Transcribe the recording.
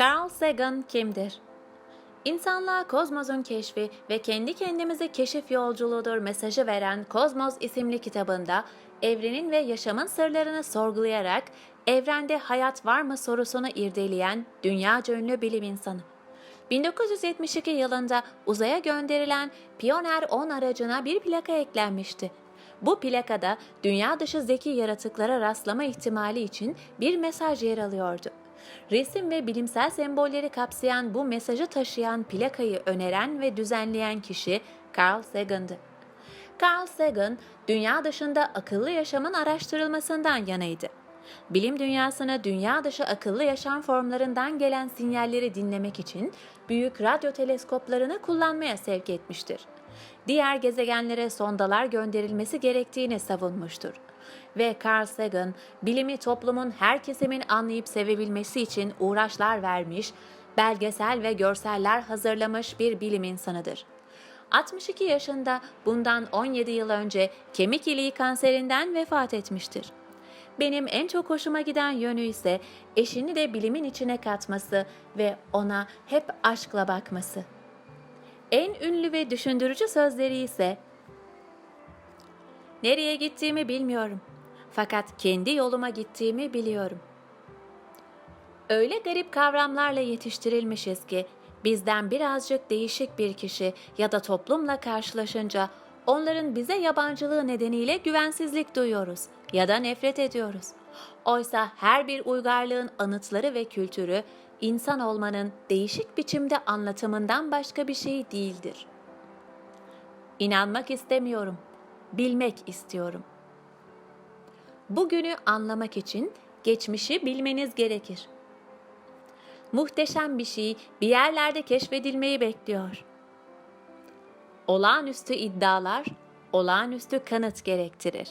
Carl Sagan kimdir? İnsanlığa kozmosun keşfi ve kendi kendimize keşif yolculuğudur mesajı veren Kozmos isimli kitabında evrenin ve yaşamın sırlarını sorgulayarak evrende hayat var mı sorusunu irdeleyen dünyaca ünlü bilim insanı. 1972 yılında uzaya gönderilen Pioneer 10 aracına bir plaka eklenmişti. Bu plakada dünya dışı zeki yaratıklara rastlama ihtimali için bir mesaj yer alıyordu. Resim ve bilimsel sembolleri kapsayan bu mesajı taşıyan plakayı öneren ve düzenleyen kişi Carl Sagan'dı. Carl Sagan, dünya dışında akıllı yaşamın araştırılmasından yanaydı. Bilim dünyasına dünya dışı akıllı yaşam formlarından gelen sinyalleri dinlemek için büyük radyo teleskoplarını kullanmaya sevk etmiştir. Diğer gezegenlere sondalar gönderilmesi gerektiğini savunmuştur. Ve Carl Sagan, bilimi toplumun her kesimin anlayıp sevebilmesi için uğraşlar vermiş, belgesel ve görseller hazırlamış bir bilim insanıdır. 62 yaşında bundan 17 yıl önce kemik iliği kanserinden vefat etmiştir. Benim en çok hoşuma giden yönü ise eşini de bilimin içine katması ve ona hep aşkla bakması. En ünlü ve düşündürücü sözleri ise Nereye gittiğimi bilmiyorum. Fakat kendi yoluma gittiğimi biliyorum. Öyle garip kavramlarla yetiştirilmişiz ki bizden birazcık değişik bir kişi ya da toplumla karşılaşınca onların bize yabancılığı nedeniyle güvensizlik duyuyoruz ya da nefret ediyoruz. Oysa her bir uygarlığın anıtları ve kültürü insan olmanın değişik biçimde anlatımından başka bir şey değildir. İnanmak istemiyorum, bilmek istiyorum. Bugünü anlamak için geçmişi bilmeniz gerekir. Muhteşem bir şey bir yerlerde keşfedilmeyi bekliyor. Olağanüstü iddialar olağanüstü kanıt gerektirir.